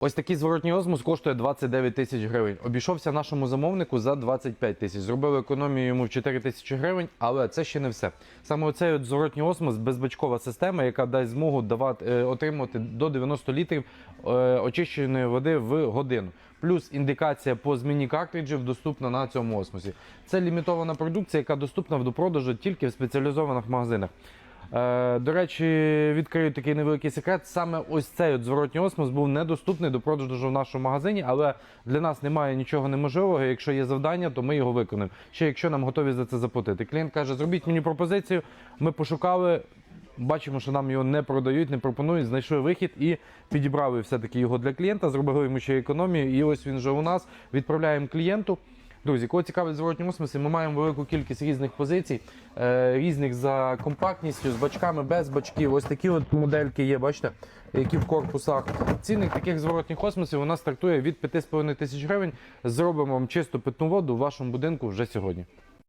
Ось такий зворотній осмос коштує 29 тисяч гривень. Обійшовся нашому замовнику за 25 тисяч. Зробили економію йому в 4 тисячі гривень, але це ще не все. Саме оцей от зворотній осмос безбачкова система, яка дасть змогу давати, е, отримувати до 90 літрів е, очищеної води в годину. Плюс індикація по зміні картриджів доступна на цьому осмосі. Це лімітована продукція, яка доступна до продажу тільки в спеціалізованих магазинах. Е, до речі, відкрию такий невеликий секрет. Саме ось цей от зворотній осмос був недоступний до продажу в нашому магазині, але для нас немає нічого неможливого. Якщо є завдання, то ми його виконаємо. Ще якщо нам готові за це заплатити. Клієнт каже, зробіть мені пропозицію. Ми пошукали. Бачимо, що нам його не продають, не пропонують, знайшли вихід і підібрали все-таки його для клієнта, зробили йому ще економію. І ось він вже у нас відправляємо клієнту. Друзі, кого цікавить зворотньому осмоси, ми маємо велику кількість різних позицій, е, різних за компактністю, з бачками, без бачків. Ось такі от модельки є, бачите, які в корпусах. Цінник таких зворотніх осмосів у нас стартує від 5,5 тисяч гривень. Зробимо вам чисту питну воду в вашому будинку вже сьогодні.